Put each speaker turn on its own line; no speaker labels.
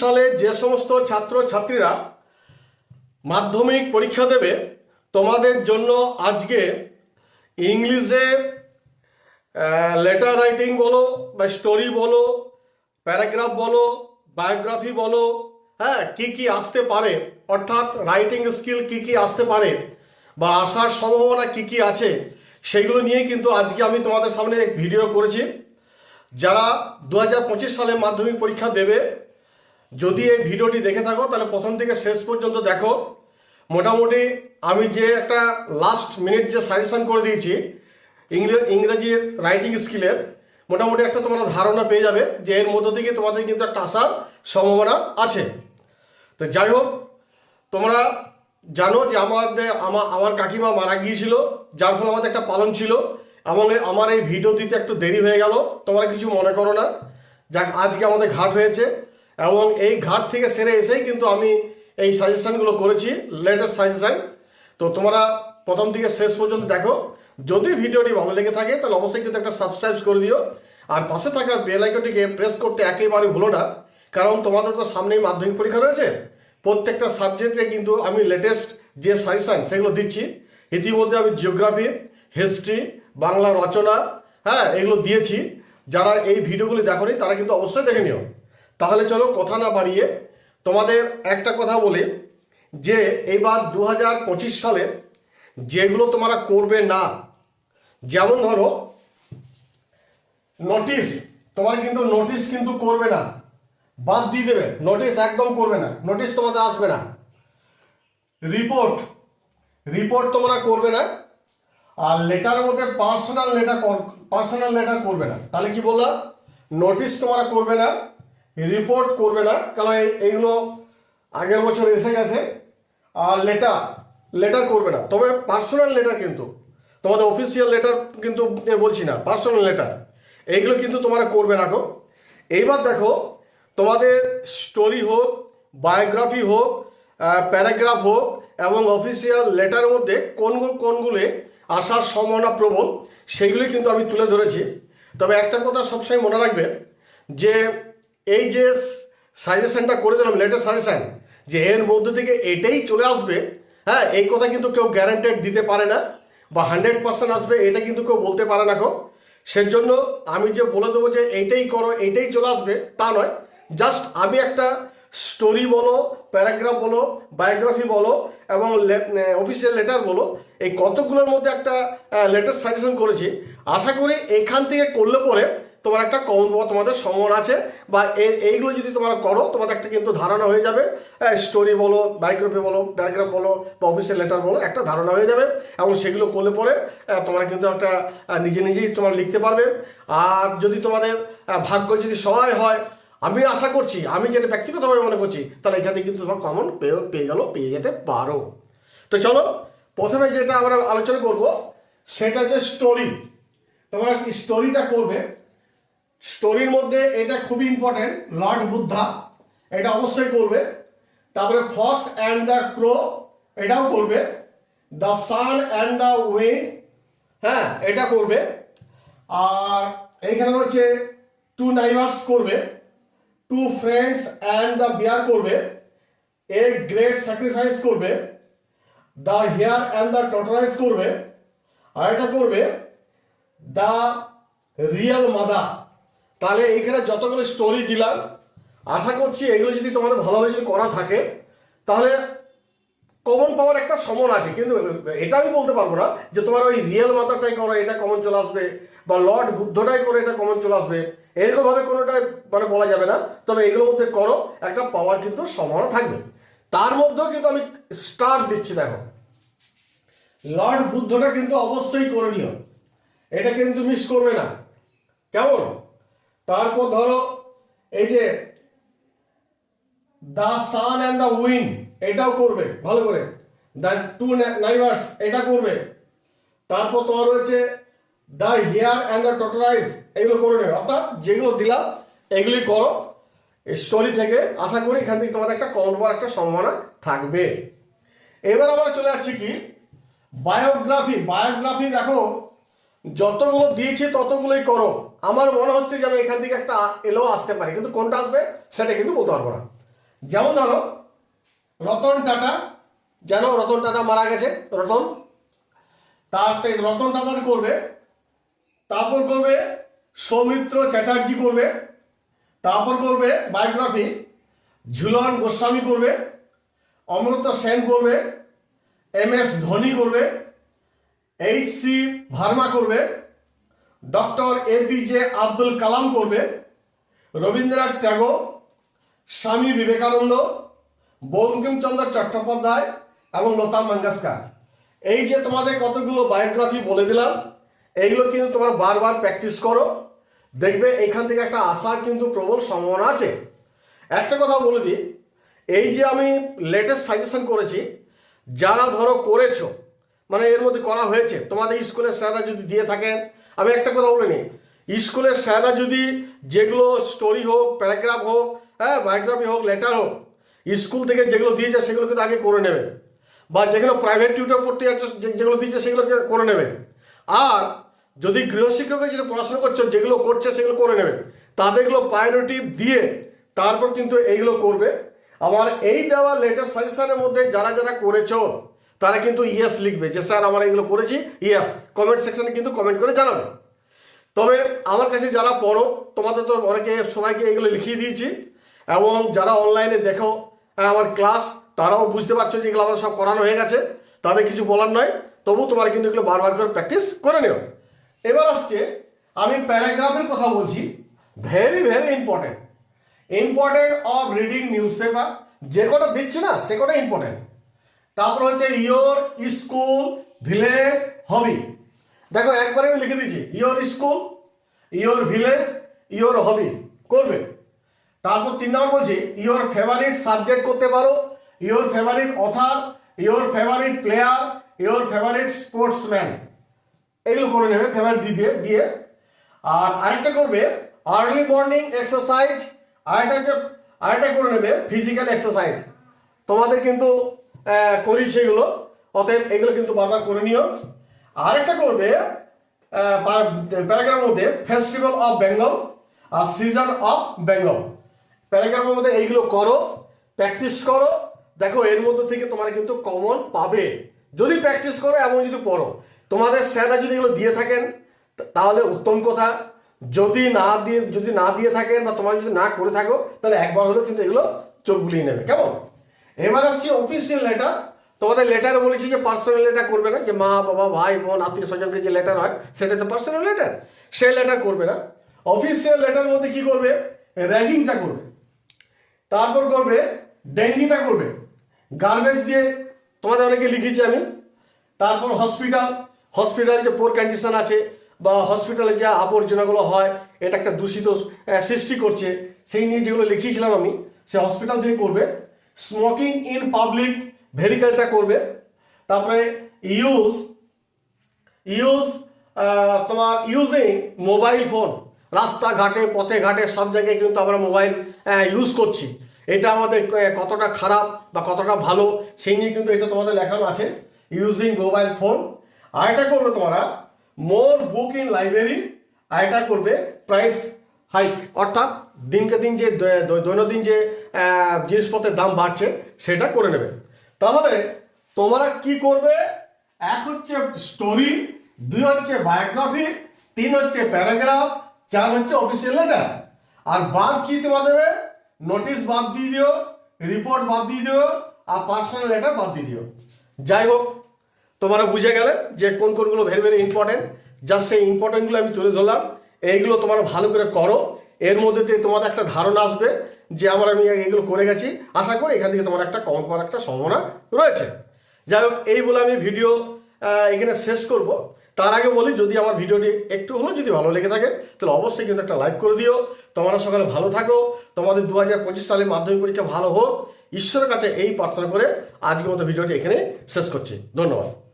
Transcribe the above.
সালে যে সমস্ত ছাত্র ছাত্রীরা মাধ্যমিক পরীক্ষা দেবে, তোমাদের জন্য আজকে ইংলিশে লেটার রাইটিং বলো বা স্টোরি বলো প্যারাগ্রাফ বলো বায়োগ্রাফি বলো হ্যাঁ কি কি আসতে পারে, অর্থাৎ রাইটিং স্কিল কি কি আসতে পারে বা আসার সম্ভাবনা কি কি আছে সেগুলো নিয়ে কিন্তু আজকে আমি তোমাদের সামনে ভিডিও করেছি। যারা দু হাজার পঁচিশ সালে মাধ্যমিক পরীক্ষা দেবে যদি এই ভিডিওটি দেখে থাকো, তাহলে প্রথম থেকে শেষ পর্যন্ত দেখো। মোটামুটি আমি যে একটা লাস্ট মিনিট যে সাজেশন করে দিয়েছি ইংরেজি ইংরেজির রাইটিং স্কিলের মোটামুটি একটা তোমরা ধারণা পেয়ে যাবে যে এর মধ্য থেকে তোমাদের কিন্তু একটা আসার সম্ভাবনা আছে। তো যাই হোক, তোমরা জানো যে আমাদের আমার আমার কাকিমা মারা গিয়েছিল, যার ফলে আমাদের একটা পালন ছিল, এবং আমার এই ভিডিও দিতে একটু দেরি হয়ে গেল, তোমরা কিছু মনে করো না। যাক, আজকে আমাদের ঘাট হয়েছে। এবং এই ঘাট থেকে সেরে এসেই কিন্তু আমি এই সাজেশনগুলো করেছি লেটেস্ট সাজেশন। তো তোমরা প্রথম থেকে শেষ পর্যন্ত দেখো। যদি ভিডিওটি ভালো লেগে থাকে, তাহলে অবশ্যই কিন্তু একটা সাবস্ক্রাইব করে দিও। আর পাশে থাকা বেল আইকনটিকে প্রেস করতে একেবারে ভুলো না, কারণ তোমাদের তো সামনেই মাধ্যমিক পরীক্ষা রয়েছে। প্রত্যেকটা সাবজেক্টে কিন্তু আমি লেটেস্ট যে সাজেশান, সেগুলো দিচ্ছি। ইতিমধ্যে আমি জিওগ্রাফি হিস্ট্রি বাংলা রচনা হ্যাঁ এগুলো দিয়েছি। যারা এই ভিডিওগুলি দেখোনি, তারা কিন্তু অবশ্যই দেখে নিও। তাহলে চলো কথা না বাড়িয়ে তোমাদের একটা কথা বলি, যে এইবার দু হাজার পঁচিশ সালে যেগুলো তোমরা করবে না, যেমন ধরো নোটিশ তোমার কিন্তু নোটিশ কিন্তু করবে না, বাদ দিয়ে দেবে নোটিশ একদম করবে না নোটিশ তোমাদের আসবে না। রিপোর্ট রিপোর্ট তোমরা করবে না, আর লেটারের মধ্যে পার্সোনাল লেটার পার্সোনাল লেটার করবে না। তাহলে কি বললাম? নোটিশ তোমরা করবে না রিপোর্ট করবে না, কারণ এইগুলো আগের বছর এসে গেছে, আর লেটার লেটার করবে না। তবে পার্সোনাল লেটার কিন্তু, তোমাদের অফিসিয়াল লেটার কিন্তু বলছি না পার্সোনাল লেটার এইগুলো কিন্তু তোমরা করবে না গো। এইবার দেখো, তোমাদের স্টোরি হোক বায়োগ্রাফি হোক প্যারাগ্রাফ হোক, এবং অফিসিয়াল লেটারের মধ্যে কোন, কোনগুলি আসার সম্ভাবনা প্রবল, সেগুলি কিন্তু আমি তুলে ধরেছি। তবে একটা কথা সবসময় মনে রাখবে যে এই যে সাজেশনটা করে দিলাম লেটেস্ট সাজেশন যে এর মধ্যে থেকে এটাই চলে আসবে হ্যাঁ এই কথা কিন্তু কেউ গ্যারান্টেড দিতে পারে না বা হান্ড্রেড পার্সেন্ট আসবে, এটা কিন্তু কেউ বলতে পারে না কেউ সেজন্য আমি যে বলে দেবো যে এইটাই করো এইটাই চলে আসবে, তা নয়। জাস্ট আমি একটা স্টোরি বলো প্যারাগ্রাফ বলো বায়োগ্রাফি বলো, এবং অফিসিয়াল লেটার বলো, এই কতগুলোর মধ্যে একটা লেটেস্ট সাজেশন করেছি, আশা করি এখান থেকে করলে পরে তোমার একটা কমন তোমাদের সম্ভাবনা আছে, বা এই, এইগুলো যদি তোমরা করো, তোমাদের একটা কিন্তু ধারণা হয়ে যাবে। স্টোরি বলো বায়োগ্রাফি বলো প্যারাগ্রাফ বলো, বা অফিসিয়াল লেটার বলো, একটা ধারণা হয়ে যাবে, এবং সেগুলো করলে পরে তোমরা কিন্তু একটা নিজে নিজেই তোমরা লিখতে পারবে। আর যদি তোমাদের ভাগ্য যদি সহায় হয়, আমি আশা করছি, আমি যেটা ব্যক্তিগতভাবে মনে করছি, তাহলে এখানে কিন্তু তোমার কমন পেয়ে পেয়ে গেলো, পেয়ে যেতে পারো। তো চলো, প্রথমে যেটা আমরা আলোচনা করব, সেটা যে স্টোরি তোমরা স্টোরিটা করবে স্টোরির মধ্যে এটা খুবই ইম্পর্টেন্ট লর্ড বুদ্ধা এটা অবশ্যই করবে। তারপরে ফক্স অ্যান্ড দ্য ক্রো এটাও করবে। The sun and the wind হ্যাঁ এটা করবে। আর এইখানে হচ্ছে টু নাইভার্স করবে। Two friends and the bear করবে। এ গ্রেট স্যাক্রিফাইস করবে। The hare and the tortoise করবে। আর এটা করবে দ্য রিয়েল মাদার তাহলে এইখানে যতগুলো স্টোরি দিলাম, আশা করছি এগুলো যদি তোমাদের ভালোভাবে যদি করা থাকে, তাহলে কমন পাওয়ার একটা সমন আছে। কিন্তু এটা আমি বলতে পারব না যে তোমার ওই রিয়েল মাদারটাই করো, এটা কমন চলে আসবে, বা লর্ড বুদ্ধটাই করে, এটা কমন চলে আসবে। এরকমভাবে কোনোটাই মানে বলা যাবে না। তবে এগুলোর মধ্যে করো, একটা পাওয়ার কিন্তু সম্ভাবনা থাকবে। তার মধ্যেও কিন্তু আমি স্টার দিচ্ছি, দেখো। লর্ড বুদ্ধটা কিন্তু অবশ্যই করণীয়। এটা কিন্তু মিস করবে না। কেমন? তারপর ধরো, এই যে the sun and the wind এটাও করবে, ভালো করে। দ্য টু নাইভার্স এটা করবে। তারপর তোমার রয়েছে the hare and the tortoise এগুলো করে নেবে। অর্থাৎ যেগুলো দিলাম, এগুলি করো। স্টোরি থেকে আশা করি এখান থেকে তোমাদের একটা কমন হওয়ার একটা সম্ভাবনা থাকবে। এবার আমরা চলে যাচ্ছি কি? বায়োগ্রাফি বায়োগ্রাফি দেখো যতগুলো দিয়েছি ততগুলোই করো। আমার মনে হচ্ছে যেন এখান থেকে একটা এলেও আসতে পারে, কিন্তু কোনটা আসবে সেটা কিন্তু বলতে পারব না। যেমন ধরো, রতন টাটা যেন রতন টাটা মারা গেছে, রতন? তার রতন টাটার করবে, তারপর করবে সৌমিত্র চ্যাটার্জি করবে, তারপর করবে বায়োগ্রাফি ঝুলন গোস্বামী করবে, অমৃত সেন করবে, এম এস ধোনি করবে এইচ সি ভার্মা করবে ডক্টর এপিজে আব্দুল কালাম করবে, রবীন্দ্রনাথ ট্যাগোর স্বামী বিবেকানন্দ বঙ্কিমচন্দ্র চট্টোপাধ্যায় এবং লতা মঙ্গেশকর। এই যে তোমাদের কতগুলো বায়োগ্রাফি বলে দিলাম, এইগুলো কিন্তু তোমার বারবার প্র্যাকটিস করো। দেখবে এখান থেকে একটা আসার কিন্তু প্রবল সম্ভাবনা আছে। একটা কথা বলে দিই, এই যে আমি লেটেস্ট সাজেশন করেছি, যারা ধরো করেছ মানে এর মধ্যে করা হয়েছে। তোমাদের স্কুলের স্যাররা যদি দিয়ে থাকেন, আমি একটা কথা বলে নিই। স্কুলের স্যাররা যদি যেগুলো স্টোরি হোক প্যারাগ্রাফ হোক হ্যাঁ বায়োগ্রাফি হোক লেটার হোক, স্কুল থেকে যেগুলো দিয়েছে সেগুলো কিন্তু আগে করে নেবে। বা যেগুলো প্রাইভেট টিউটর পড়তে যেগুলো দিয়েছে সেগুলোকে করে নেবে। আর যদি গৃহশিক্ষকে যদি পড়াশোনা করছ, যেগুলো করছে সেগুলো করে নেবে। তাদেরগুলো প্রায়োরিটি দিয়ে তারপর কিন্তু এইগুলো করবে। আমার এই দেওয়া লেটেস্ট সাজেশনের মধ্যে যারা যারা করেছ তারা কিন্তু ইয়েস লিখবে। যে স্যার, আমরা এগুলো করেছি ইয়েস কমেন্ট সেকশনে কিন্তু কমেন্ট করে জানাবে। তবে আমার কাছে যারা পড়ো, তোমাদের তো অনেকে সবাইকে এগুলো লিখিয়ে দিয়েছি, এবং যারা অনলাইনে দেখো আমার ক্লাস তারাও বুঝতে পারছ যে এগুলো আমাদের সব করানো হয়ে গেছে। তাদের কিছু বলার নয়, তবু তোমার কিন্তু এগুলো বারবার করে প্র্যাকটিস করে নিও। এবার আসছে, আমি প্যারাগ্রাফের কথা বলছি। Very very important important of reading newspaper যে কটা দিচ্ছি না, সে কটা ইম্পর্টেন্ট তারপর হচ্ছে ইয়োর স্কুল ভিলেজ হবি দেখো, একবারে আমি লিখে দিয়েছি your school your village your hobby করবে? তারপর তিন নম্বর বলছি ইয়োর ফেভারিট সাবজেক্ট করতে পারো। Your favourite author your favourite player your favourite sportsman এগুলো করে নেবে ফেভারিট দিয়ে দিয়ে আর আরেকটা করবে আর্লি মর্নিং এক্সারসাইজ আরেকটা আরেকটা করে নেবে ফিজিক্যাল এক্সারসাইজ তোমাদের কিন্তু করি সেগুলো। অতএব এগুলো কিন্তু বারবার করে নিও। আরেকটা করবে প্যারাগ্রাফের মধ্যে ফেস্টিভ্যাল অফ বেঙ্গল আর সিজন অফ বেঙ্গল প্যারাগ্রাফের মধ্যে এইগুলো করো প্র্যাকটিস করো। দেখো, এর মধ্যে থেকে তোমার কিন্তু কমন পাবে। যদি প্র্যাকটিস করো এবং যদি পড়ো। তোমাদের স্যাররা যদি এগুলো দিয়ে থাকেন, তাহলে উত্তম কথা। যদি না দিয়ে, যদি না দিয়ে থাকেন বা তোমার যদি না করে থাকো, তাহলে একবার হলেও কিন্তু এগুলো চোখ বুলিয়ে নেবে। কেমন? এবার আসছি অফিসিয়াল লেটার তোমাদের লেটার বলেছি যে পার্সোনাল লেটার করবে না, যে মা, বাবা, ভাই, বোন, আত্মীয় স্বজনকে যে লেটার হয়, সেটা তো পার্সোনাল লেটার সে লেটার করবে না। অফিসিয়াল লেটার মধ্যে কি করবে? র্যাগিংটা করবে। তারপর করবে ডেঙ্গিটা করবে। গার্বেজ দিয়ে তোমাদের অনেকে লিখেছি আমি। তারপর হসপিটাল হসপিটালে যে পোর কন্ডিশন আছে, বা হসপিটালে যে আবর্জনাগুলো হয়, এটা একটা দূষিত সৃষ্টি করছে, সেই নিয়ে যেগুলো লিখিয়েছিলাম আমি, সে হসপিটাল থেকে করবে। স্মোকিং ইন পাবলিক ভেহিকেলটা করবে। তারপরে ইউজ ইউজ তোমার ইউজিং মোবাইল ফোন রাস্তাঘাটে পথে ঘাটে সব জায়গায় কিন্তু আমরা মোবাইল ইউজ করছি। এটা আমাদের কতটা খারাপ বা কতটা ভালো সেই নিয়ে কিন্তু এটা তোমাদের লেখানো আছে। ইউজিং মোবাইল ফোন আর এটা করবে তোমরা মোর বুক ইন লাইব্রেরি আর এটা করবে প্রাইস হাইক অর্থাৎ দিনকে দিন যে দৈনন্দিন যে জিনিসপত্রের দাম বাড়ছে, সেটা করে নেবে। তাহলে তোমরা কি করবে? এক হচ্ছে স্টোরি দুই হচ্ছে বায়োগ্রাফি তিন হচ্ছে প্যারাগ্রাফ চার হচ্ছে অফিসিয়াল লেটার আর বাদ কি তোমাদের দেবে? নোটিশ বাদ দিয়ে দিও রিপোর্ট বাদ দিয়ে দিও, আর পার্সোনাল লেটার বাদ দিয়ে দিও। যাই হোক, তোমরা বুঝে গেলে যে কোন কোনগুলো ভেরি ভেরি ইম্পর্টেন্ট জাস্ট সেই ইম্পর্টেন্টগুলো আমি তুলে ধরলাম। এইগুলো তোমার ভালো করে করো। এর মধ্যে দিয়ে তোমাদের একটা ধারণা আসবে যে আমার আমি এগুলো করে গেছি। আশা করি এখান থেকে তোমার একটা কম করার একটা সম্ভাবনা রয়েছে। যাই হোক, এই বলে আমি ভিডিও এখানে শেষ করব। তার আগে বলি, যদি আমার ভিডিওটি একটু হলেও যদি ভালো লেগে থাকে, তাহলে অবশ্যই কিন্তু একটা লাইক করে দিও। তোমরা সকালে ভালো থাকো। তোমাদের দু হাজার পঁচিশ সালে মাধ্যমিক পরীক্ষা ভালো হোক। ঈশ্বরের কাছে এই প্রার্থনা করে আজকের মতো ভিডিওটি এখানে শেষ করছি। ধন্যবাদ।